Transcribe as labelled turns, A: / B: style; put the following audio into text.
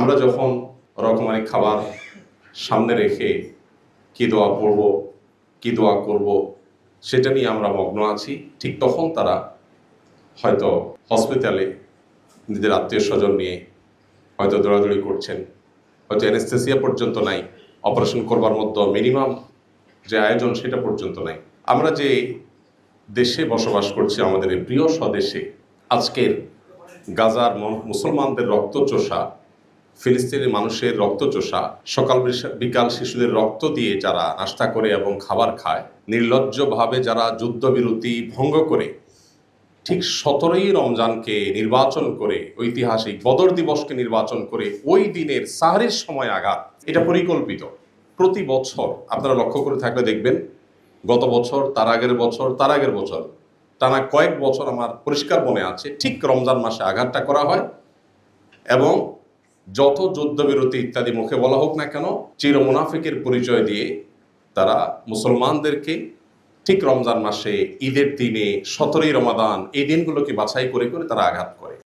A: আমরা যখন রকমারি খাবার সামনে রেখে কি দোয়া পড়ব, কি দোয়া করব, সেটা নিয়ে আমরা মগ্ন আছি, ঠিক তখন তারা হয়তো হসপিটালে নিজের আত্মীয় স্বজন নিয়ে হয়তো দৌড়াদৌড়ি করছেন। হয়তো অ্যানেস্থেসিয়া পর্যন্ত নাই, অপারেশন করবার মতো মিনিমাম যে আয়োজন সেটা পর্যন্ত নাই। আমরা যে দেশে বসবাস করছি, আমাদের এই প্রিয় স্বদেশে, আজকের গাজার মুসলমানদের রক্তচোষা ফিলিস্তিনের মানুষের রক্তচোষা, সকাল বিকাল শিশুদের রক্ত দিয়ে যারা নাস্তা করে এবং খাবার খায়, নির্লজ্জভাবে যারা যুদ্ধবিরতি ভঙ্গ করে, ঠিক সতেরোই রমজানকে নির্বাচন করে, ঐতিহাসিক বদর দিবসকে নির্বাচন করে ওই দিনের সাহারির সময় আঘাত, এটা পরিকল্পিত। প্রতি বছর, আপনারা লক্ষ্য করে থাকলে দেখবেন, গত বছর, তার আগের বছর, তার আগের বছর, টানা কয়েক বছর আমার পরিষ্কার মনে আছে, ঠিক রমজান মাসে আঘাতটা করা হয় এবং যত যুদ্ধবিরতি ইত্যাদি মুখে বলা হোক না কেন, চির মুনাফিকের পরিচয় দিয়ে তারা মুসলমানদেরকে ঠিক রমজান মাসে, ঈদের দিনে, সতেরোই রমাদান এই দিনগুলোকে বাছাই করে করে তারা আঘাত করে।